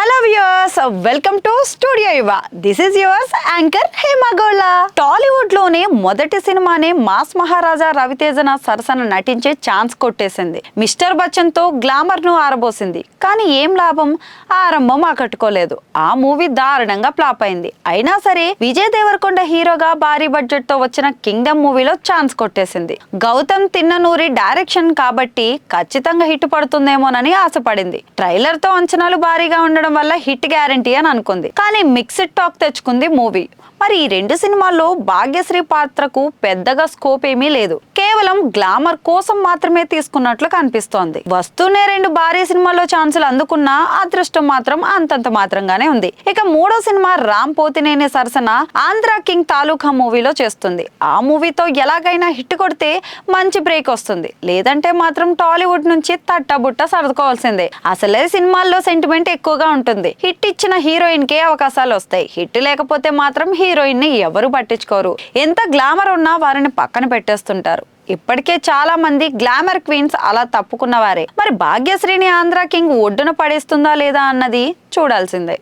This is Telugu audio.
Hello viewers welcome to studio Yuva this is yours anchor Hemagola టాలీవుడ్లోనే మొదటి సినిమానే మాస్ మహారాజా రవితేజన సరసన నటించే ఛాన్స్ కొట్టేసింది. మిస్టర్ బచ్చన్తో గ్లామర్ను ఆరబోసింది. కానీ ఏం లాభం? ఆరంభం ఆకట్టుకోలేదు. ఆ మూవీ దారుణంగా ఫ్లాప్ అయింది. అయినా సరే విజయ్ దేవరకొండ హీరోగా భారీ బడ్జెట్తో వచ్చిన కింగ్డమ్ మూవీలో ఛాన్స్ కొట్టేసింది. గౌతమ్ తిన్ననూరి డైరెక్షన్ కాబట్టి ఖచ్చితంగా హిట్ పడుతుందేమోనని ఆశపడింది. ట్రైలర్తో అంచనాలు భారీగా ఉండడం వల్ల హిట్ గ్యారంటీ అని అనుకుంది. కానీ మిక్స్డ్ టాక్ తెచ్చుకుంది మూవీ. మరి ఈ రెండు సినిమాల్లో భాగ్యశ్రీ పాత్రకు పెద్దగా స్కోప్ ఏమీ లేదు. కేవలం గ్లామర్ కోసం మాత్రమే తీసుకున్నట్లు కనిపిస్తోంది. వస్తూనే రెండు భారీ సినిమాల్లో ఛాన్సులు అందుకున్నా అదృష్టం మాత్రం అంతంత మాత్రంగానే ఉంది. ఇక మూడో సినిమా రామ్ పోతినేని సరసన ఆంధ్ర కింగ్ తాలూకా మూవీలో చేస్తుంది. ఆ మూవీతో ఎలాగైనా హిట్ కొడితే మంచి బ్రేక్ వస్తుంది. లేదంటే మాత్రం టాలీవుడ్ నుంచి తట్టబుట్ట సర్దుకోవాల్సిందే. అసలే సినిమాల్లో సెంటిమెంట్ ఎక్కువగా ఉంటుంది. హిట్ ఇచ్చిన హీరోయిన్ కే అవకాశాలు వస్తాయి. హిట్ లేకపోతే మాత్రం హీరోయిన్ని ఎవరు పట్టించుకోరు. ఎంత గ్లామర్ ఉన్నా వారిని పక్కన పెట్టేస్తుంటారు. ఇప్పటికే చాలా మంది గ్లామర్ క్వీన్స్ అలా తప్పుకున్నవారే. మరి భాగ్యశ్రీని ఆంధ్ర కింగ్ ఒడ్డున పడేస్తుందా లేదా అన్నది చూడాల్సిందే.